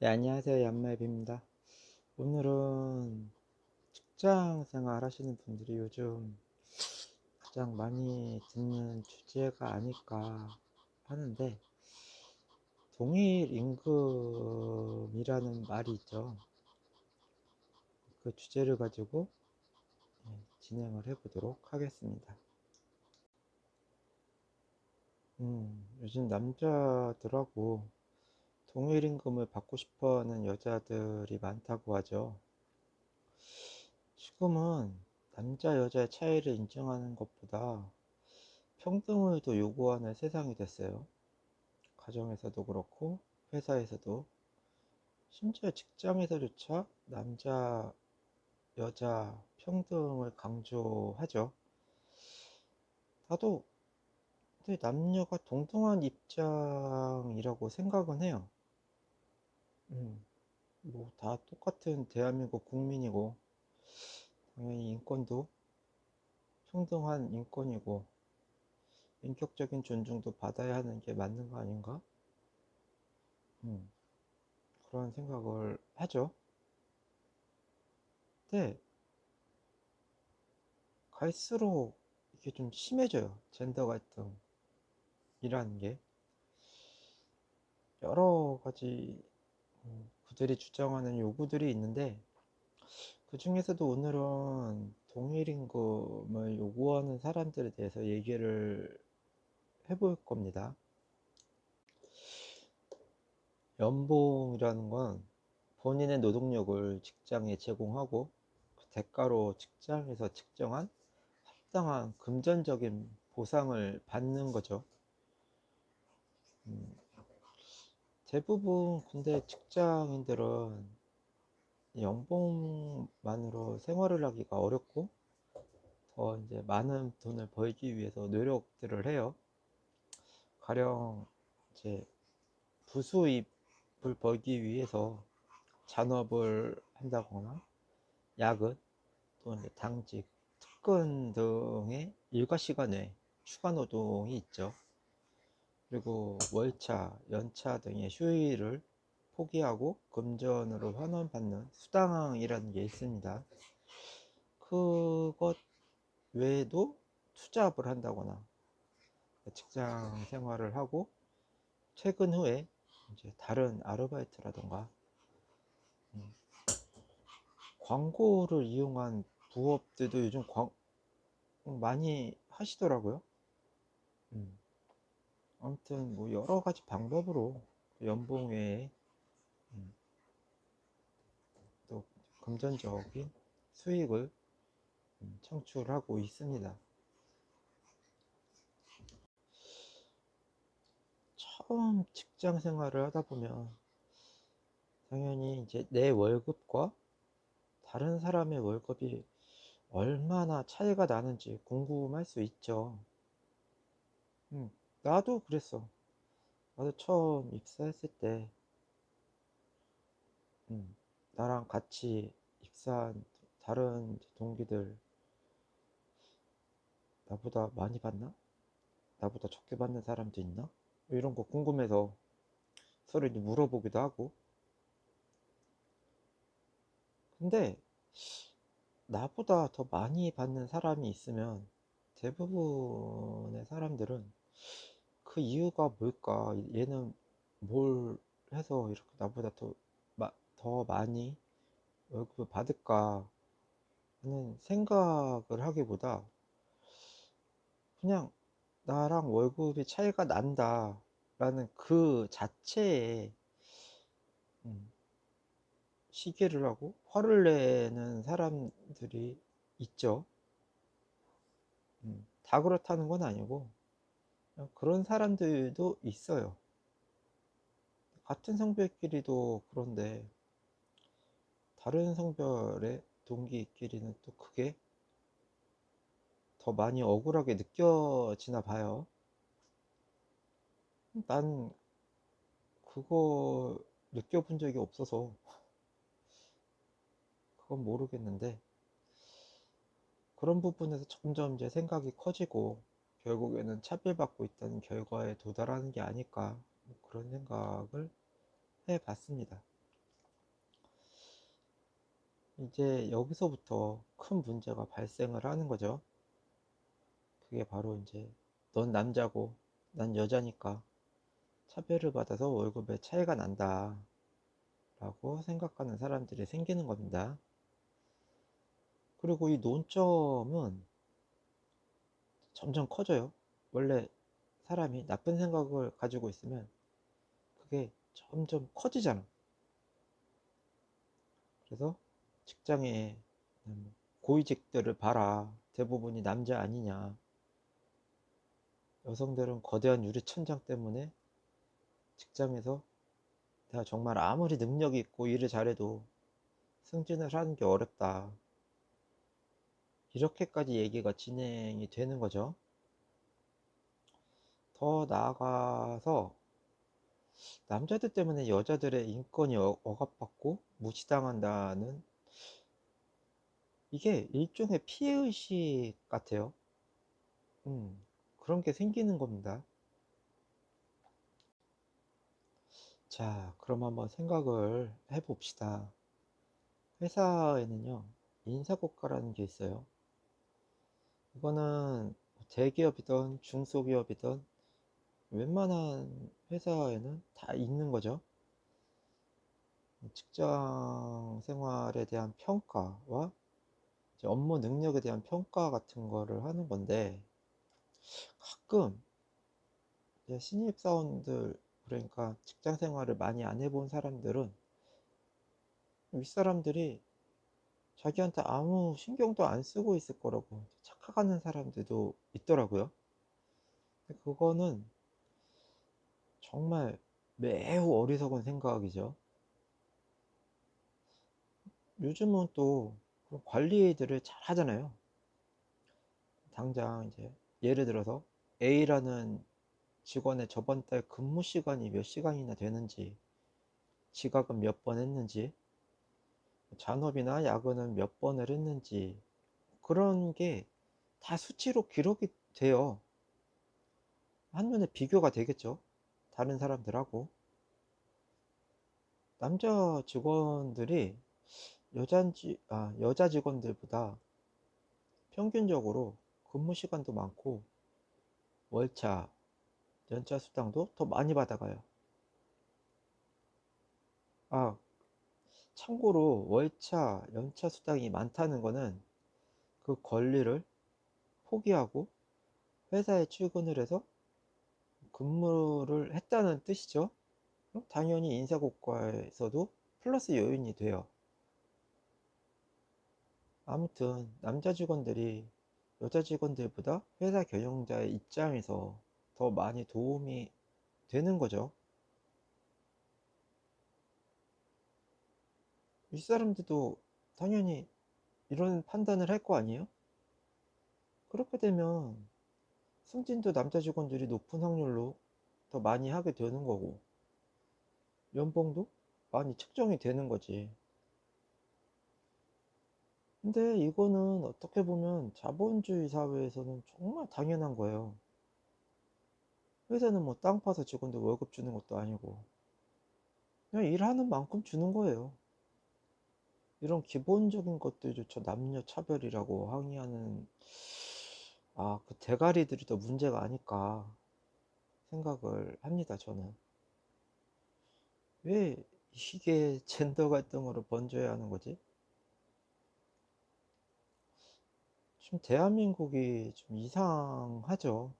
네, 안녕하세요. 연마입입니다. 오늘은 직장 생활 하시는 분들이 요즘 가장 많이 듣는 주제가 아닐까 하는데, 동일 임금이라는 말이 있죠. 그 주제를 가지고 예, 진행을 해보도록 하겠습니다. 음, 요즘 남자들하고 동일 임금을 받고 싶어 하는 여자들이 많다고 하죠. 지금은 남자, 여자의 차이를 인정하는 것보다 평등을 더 요구하는 세상이 됐어요. 가정에서도 그렇고, 회사에서도, 심지어 직장에서조차 남자, 여자 평등을 강조하죠. 나도 남녀가 동등한 입장이라고 생각은 해요. 음, 뭐 다 똑같은 대한민국 국민이고 당연히 인권도 평등한 인권이고 인격적인 존중도 받아야 하는 게 맞는 거 아닌가? 음, 그런 생각을 하죠. 근데 갈수록 이게 좀 심해져요. 젠더 갈등이라는 게 여러 가지 음, 그들이 주장하는 요구들이 있는데 그 중에서도 오늘은 동일 임금을 요구하는 사람들에 대해서 얘기를 해볼 겁니다. 연봉이라는 건 본인의 노동력을 직장에 제공하고 그 대가로 직장에서 측정한 합당한 금전적인 보상을 받는 거죠. 음, 대부분 근데 직장인들은 연봉만으로 생활을 하기가 어렵고 더 이제 많은 돈을 벌기 위해서 노력들을 해요. 가령 이제 부수입을 벌기 위해서 잔업을 한다거나 야근 또는 당직, 특근 등의 일과 시간에 추가 노동이 있죠. 그리고 월차, 연차 등의 휴일을 포기하고 금전으로 환원받는 수당이라는 게 있습니다. 그것 외에도 투잡을 한다거나 직장 생활을 하고 퇴근 후에 이제 다른 아르바이트라던가 음, 광고를 이용한 부업들도 요즘 광, 많이 하시더라고요. 음. 아무튼 뭐 여러 가지 방법으로 연봉 외에 음, 또 금전적인 수익을 음, 창출하고 있습니다. 처음 직장 생활을 하다 보면 당연히 이제 내 월급과 다른 사람의 월급이 얼마나 차이가 나는지 궁금할 수 있죠. 음, 나도 그랬어. 나도 처음 입사했을 때, 음, 나랑 같이 입사한 다른 동기들, 나보다 많이 받나? 나보다 적게 받는 사람도 있나? 뭐 이런 거 궁금해서 서로 이제 물어보기도 하고. 근데 나보다 더 많이 받는 사람이 있으면 대부분의 사람들은 그 이유가 뭘까? 얘는 뭘 해서 이렇게 나보다 더, 마, 더 많이 월급을 받을까 하는 생각을 하기보다 그냥 나랑 월급이 차이가 난다 라는 그 자체에 음, 시기를 하고 화를 내는 사람들이 있죠. 음, 다 그렇다는 건 아니고 그런 사람들도 있어요. 같은 성별끼리도 그런데 다른 성별의 동기끼리는 또 그게 더 많이 억울하게 느껴지나 봐요. 난 그거 느껴본 적이 없어서 그건 모르겠는데 그런 부분에서 점점 이제 생각이 커지고 결국에는 차별받고 있다는 결과에 도달하는 게 아닐까 뭐 그런 생각을 해 봤습니다. 이제 여기서부터 큰 문제가 발생을 하는 거죠. 그게 바로 이제 넌 남자고 난 여자니까 차별을 받아서 월급에 차이가 난다 라고 생각하는 사람들이 생기는 겁니다. 그리고 이 논점은 점점 커져요. 원래 사람이 나쁜 생각을 가지고 있으면 그게 점점 커지잖아. 그래서 직장에 고위직들을 봐라. 대부분이 남자 아니냐. 여성들은 거대한 유리천장 때문에 직장에서 내가 정말 아무리 능력이 있고 일을 잘해도 승진을 하는 게 어렵다. 이렇게까지 얘기가 진행이 되는 거죠. 더 나아가서 남자들 때문에 여자들의 인권이 어- 억압받고 무시당한다는 이게 일종의 피해의식 같아요. 음, 그런 게 생기는 겁니다. 자, 그럼 한번 생각을 해봅시다. 회사에는요, 인사고과라는 게 있어요. 이거는 대기업이든 중소기업이든 웬만한 회사에는 다 있는 거죠. 직장 생활에 대한 평가와 업무 능력에 대한 평가 같은 거를 하는 건데 가끔 신입사원들 그러니까 직장 생활을 많이 안 해본 사람들은 윗사람들이 자기한테 아무 신경도 안 쓰고 있을 거라고 착각하는 사람들도 있더라고요. 그거는 정말 매우 어리석은 생각이죠. 요즘은 또 관리들을 잘 하잖아요. 당장 이제 예를 들어서 A라는 직원의 저번 달 근무 시간이 몇 시간이나 되는지, 지각은 몇 번 했는지, 잔업이나 야근은 몇 번을 했는지, 그런 게 다 수치로 기록이 돼요. 한눈에 비교가 되겠죠. 다른 사람들하고. 남자 직원들이 여잔지, 아, 여자 직원들보다 평균적으로 근무 시간도 많고, 월차, 연차 수당도 더 많이 받아가요. 아, 참고로 월차, 연차 수당이 많다는 거는 그 권리를 포기하고 회사에 출근을 해서 근무를 했다는 뜻이죠. 당연히 인사고과에서도 플러스 요인이 돼요. 아무튼 남자 직원들이 여자 직원들보다 회사 경영자의 입장에서 더 많이 도움이 되는 거죠. 윗사람들도 당연히 이런 판단을 할 거 아니에요? 그렇게 되면 승진도 남자 직원들이 높은 확률로 더 많이 하게 되는 거고 연봉도 많이 측정이 되는 거지. 근데 이거는 어떻게 보면 자본주의 사회에서는 정말 당연한 거예요. 회사는 뭐 땅 파서 직원들 월급 주는 것도 아니고 그냥 일하는 만큼 주는 거예요. 이런 기본적인 것들조차 남녀 차별이라고 항의하는 아, 그 대가리들이 더 문제가 아닐까 생각을 합니다, 저는. 왜 이게 젠더 갈등으로 번져야 하는 거지? 지금 대한민국이 좀 이상하죠.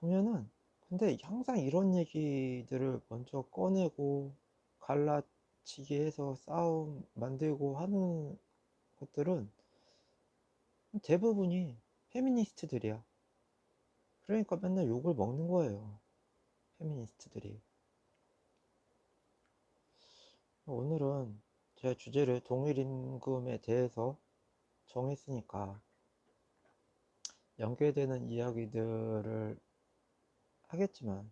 보면은 근데 항상 이런 얘기들을 먼저 꺼내고 갈라치기 해서 싸움 만들고 하는 것들은 대부분이 페미니스트들이야. 그러니까 맨날 욕을 먹는 거예요. 페미니스트들이. 오늘은 제 주제를 동일임금에 대해서 정했으니까 연계되는 이야기들을 하겠지만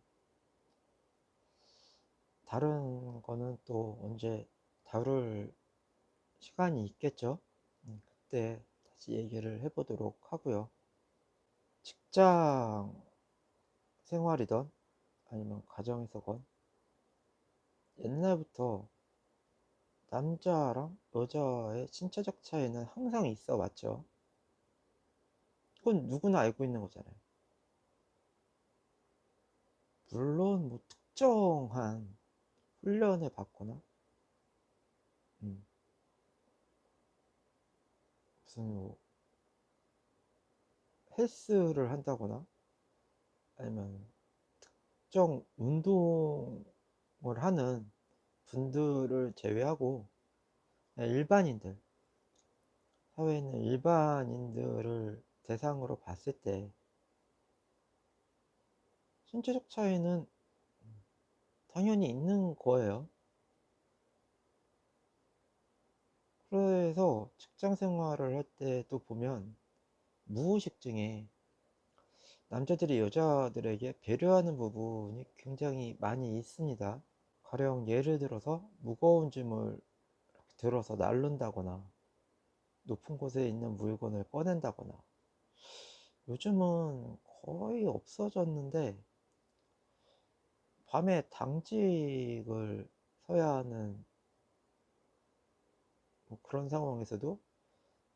다른 거는 또 언제 다룰 시간이 있겠죠. 음, 그때 다시 얘기를 해보도록 하고요. 직장 생활이든 아니면 가정에서건 옛날부터 남자랑 여자의 신체적 차이는 항상 있어 왔죠. 그건 누구나 알고 있는 거잖아요. 물론 뭐 특정한 훈련을 받거나 음, 무슨 뭐 헬스를 한다거나 아니면 특정 운동을 하는 분들을 제외하고 일반인들 사회에 있는 일반인들을 대상으로 봤을 때 신체적 차이는 당연히 있는 거예요. 그래서 직장 생활을 할 때도 보면 무의식 중에 남자들이 여자들에게 배려하는 부분이 굉장히 많이 있습니다. 가령 예를 들어서 무거운 짐을 들어서 나른다거나 높은 곳에 있는 물건을 꺼낸다거나 요즘은 거의 없어졌는데 밤에 당직을 서야 하는 뭐 그런 상황에서도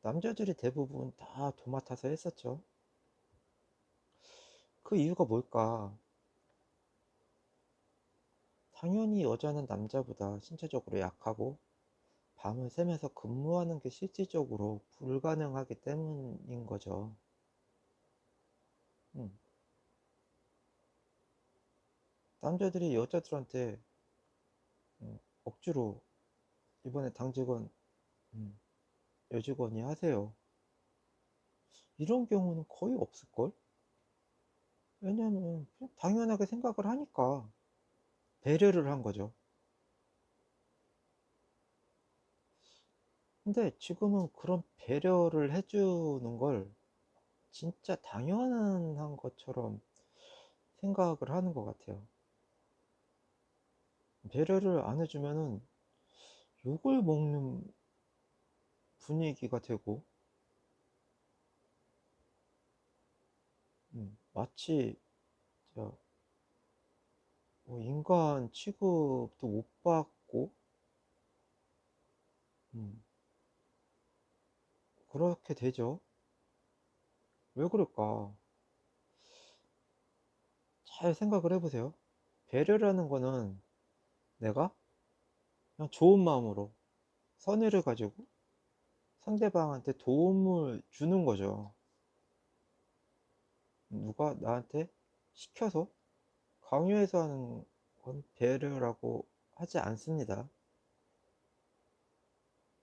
남자들이 대부분 다 도맡아서 했었죠. 그 이유가 뭘까? 당연히 여자는 남자보다 신체적으로 약하고 밤을 새면서 근무하는 게 실질적으로 불가능하기 때문인 거죠. 음. 남자들이 여자들한테 음, 억지로 이번에 당직은 음, 여직원이 하세요. 이런 경우는 거의 없을걸? 왜냐면 그냥 당연하게 생각을 하니까 배려를 한 거죠. 근데 지금은 그런 배려를 해주는 걸 진짜 당연한 것처럼 생각을 하는 것 같아요. 배려를 안 해주면은 욕을 먹는 분위기가 되고, 음, 마치 저, 뭐 인간 취급도 못 받고, 음, 그렇게 되죠. 왜 그럴까? 잘 생각을 해보세요. 배려라는 거는 내가 그냥 좋은 마음으로 선의를 가지고 상대방한테 도움을 주는 거죠. 누가 나한테 시켜서 강요해서 하는 건 배려라고 하지 않습니다.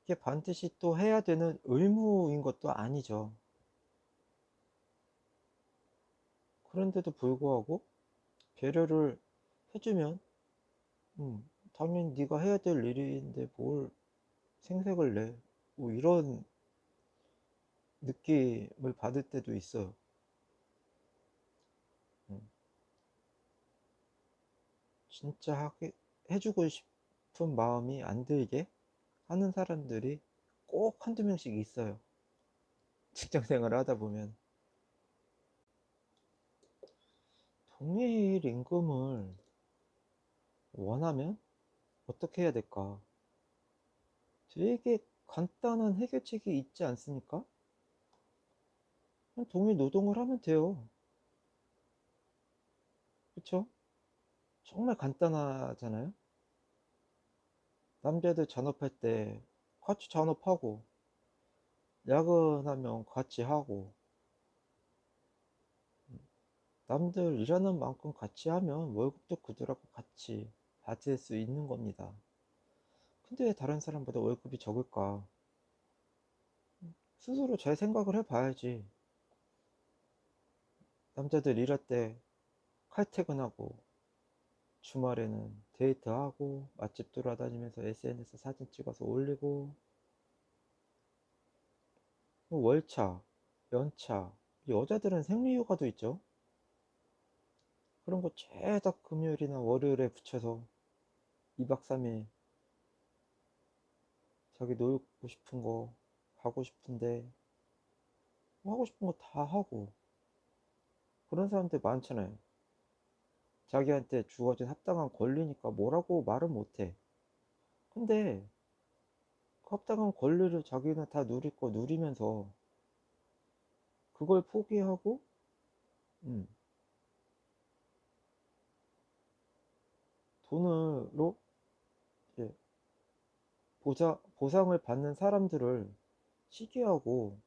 이게 반드시 또 해야 되는 의무인 것도 아니죠. 그런데도 불구하고 배려를 해주면 음, 당연히 네가 해야 될 일인데 뭘 생색을 내. 뭐 이런 느낌을 받을 때도 있어요. 음, 진짜 하게, 해주고 싶은 마음이 안 들게 하는 사람들이 꼭 한두 명씩 있어요. 직장 생활을 하다 보면. 동일 임금을 원하면 어떻게 해야 될까? 되게 간단한 해결책이 있지 않습니까? 동일 노동을 하면 돼요. 그쵸? 정말 간단하잖아요? 남자들 잔업할 때 같이 잔업하고, 야근하면 같이 하고, 남들 일하는 만큼 같이 하면 월급도 그들하고 같이 받을 수 있는 겁니다. 근데 왜 다른 사람보다 월급이 적을까? 스스로 잘 생각을 해봐야지. 남자들 일할 때 칼퇴근하고 주말에는 데이트하고 맛집 돌아다니면서 SNS 사진 찍어서 올리고 뭐 월차, 연차, 여자들은 생리휴가도 있죠. 그런 거 죄다 금요일이나 월요일에 붙여서 2박 3일 자기 놀고 싶은 거 가고 싶은데 뭐 하고 싶은 거 다 하고 그런 사람들 많잖아요. 자기한테 주어진 합당한 권리니까 뭐라고 말은 못해. 근데 그 합당한 권리를 자기는 다 누릴 거 누리면서 그걸 포기하고 음, 돈으로 이제 보상, 보상을 받는 사람들을 시기하고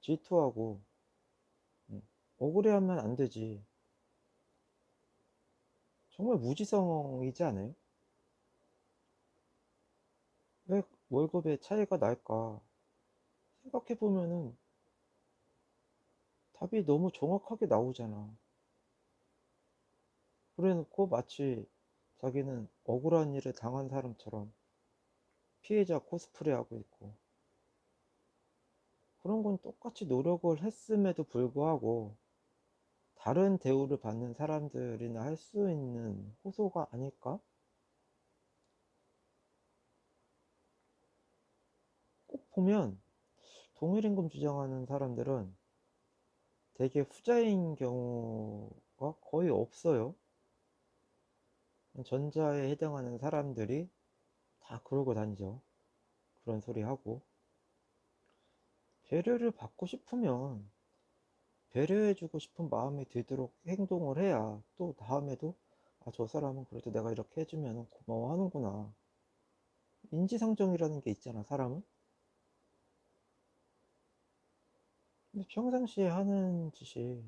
질투하고 음, 억울해하면 안 되지. 정말 무지성이지 않아요? 왜 월급의 차이가 날까? 생각해보면은 답이 너무 정확하게 나오잖아. 그래 놓고 마치 자기는 억울한 일을 당한 사람처럼 피해자 코스프레 하고 있고. 그런 건 똑같이 노력을 했음에도 불구하고 다른 대우를 받는 사람들이나 할 수 있는 호소가 아닐까? 꼭 보면 동일임금 주장하는 사람들은 되게 후자인 경우가 거의 없어요. 전자에 해당하는 사람들이 다 그러고 다니죠. 그런 소리 하고. 배려를 받고 싶으면 배려해주고 싶은 마음이 들도록 행동을 해야 또 다음에도 아, 저 사람은 그래도 내가 이렇게 해주면 고마워하는구나. 인지상정이라는 게 있잖아, 사람은. 근데 평상시에 하는 짓이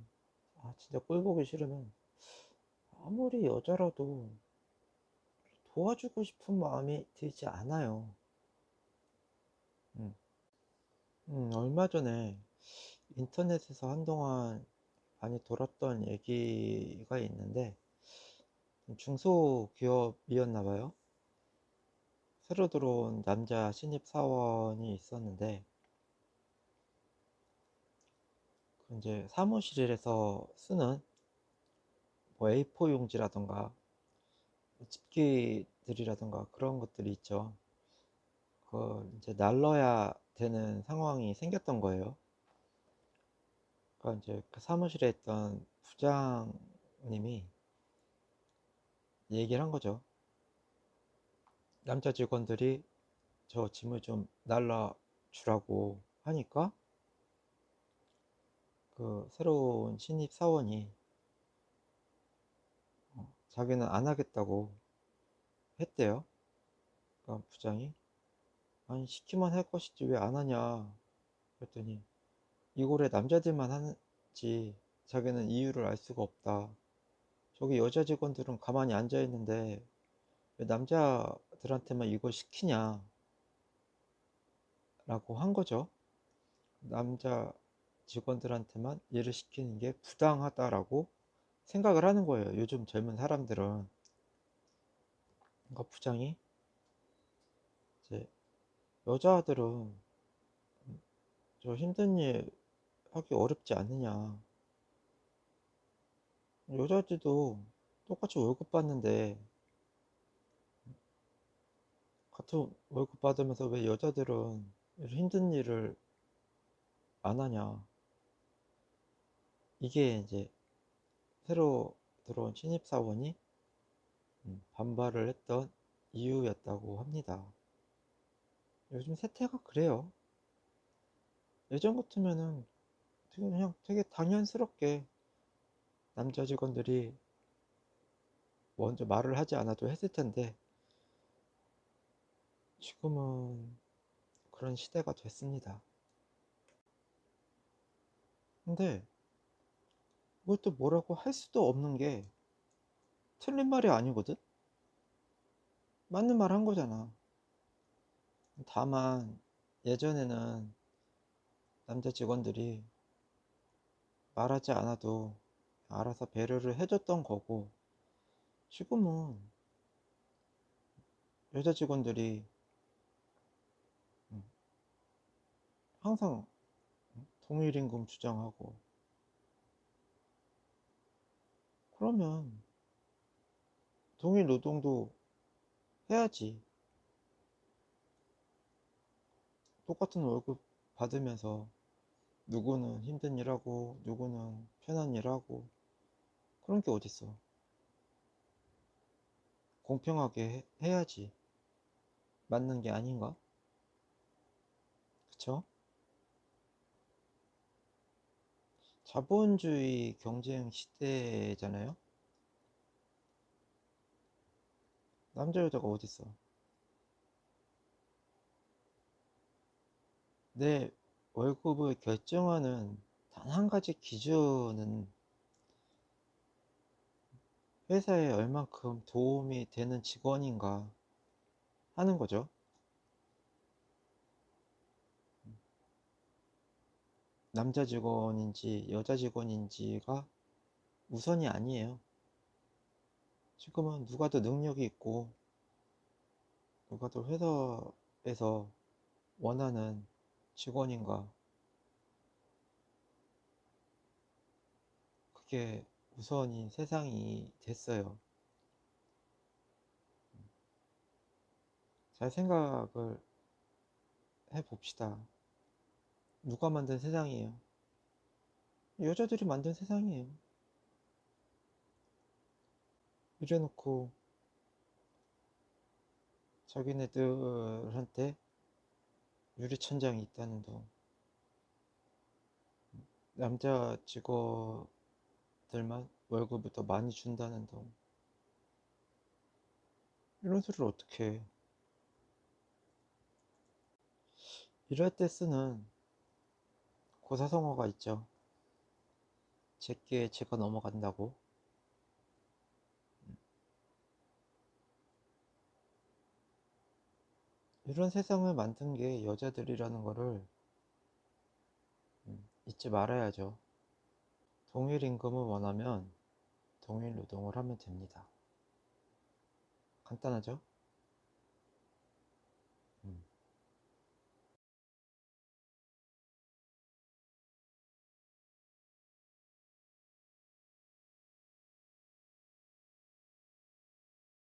아, 진짜 꼴 보기 싫으면 아무리 여자라도 도와주고 싶은 마음이 들지 않아요. 음. 음, 얼마 전에 인터넷에서 한동안 많이 돌았던 얘기가 있는데 중소기업이었나 봐요. 새로 들어온 남자 신입 사원이 있었는데 그 이제 사무실에서 쓰는 뭐 A4 용지라던가 집기들이라던가 그런 것들이 있죠. 그 이제 날러야 되는 상황이 생겼던 거예요. 그러니까 이제 그 사무실에 있던 부장님이 얘기를 한 거죠. 남자 직원들이 저 짐을 좀 날라 주라고 하니까 그 새로운 신입 사원이 어, 자기는 안 하겠다고 했대요. 그러니까 부장이 아니 시키면 할 것이지 왜 안 하냐 그랬더니 이골에 남자들만 하지 자기는 이유를 알 수가 없다. 저기 여자 직원들은 가만히 앉아 있는데 왜 남자들한테만 이걸 시키냐 라고 한 거죠. 남자 직원들한테만 일을 시키는 게 부당하다라고 생각을 하는 거예요. 요즘 젊은 사람들은. 그러니까 부장이 이제 여자들은 저 힘든 일 하기 어렵지 않느냐. 여자들도 똑같이 월급 받는데 같은 월급 받으면서 왜 여자들은 힘든 일을 안 하냐. 이게 이제 새로 들어온 신입사원이 음, 반발을 했던 이유였다고 합니다. 요즘 세태가 그래요. 예전 같으면은 그냥 되게 당연스럽게 남자 직원들이 먼저 말을 하지 않아도 했을 텐데 지금은 그런 시대가 됐습니다. 근데 뭘또 뭐라고 할 수도 없는 게 틀린 말이 아니거든? 맞는 말 한 거잖아. 다만 예전에는 남자 직원들이 말하지 않아도 알아서 배려를 해줬던 거고 지금은 여자 직원들이 음, 항상 동일임금 주장하고 그러면 동일 노동도 해야지 똑같은 월급 받으면서 누구는 힘든 일하고 누구는 편한 일하고 그런 게 어딨어 공평하게 해- 해야지 맞는 게 아닌가? 그쵸? 자본주의 경쟁 시대잖아요? 남자 여자가 어딨어? 내 월급을 결정하는 단 한 가지 기준은 회사에 얼만큼 도움이 되는 직원인가 하는 거죠. 남자 직원인지 여자 직원인지가 우선이 아니에요. 지금은 누가 더 능력이 있고 누가 더 회사에서 원하는 직원인가 그게 우선인 세상이 됐어요. 잘 생각을 해봅시다. 누가 만든 세상이에요? 여자들이 만든 세상이에요. 이래놓고 자기네들한테 유리천장이 있다는 둥 남자 직원들만 월급을 더 많이 준다는 둥 이런 소리를 어떻게 해 이럴 때 쓰는 고사성어가 있죠 제게 제가 넘어간다고 이런 세상을 만든 게 여자들이라는 거를 음, 잊지 말아야죠. 동일 임금을 원하면 동일 노동을 하면 됩니다. 간단하죠?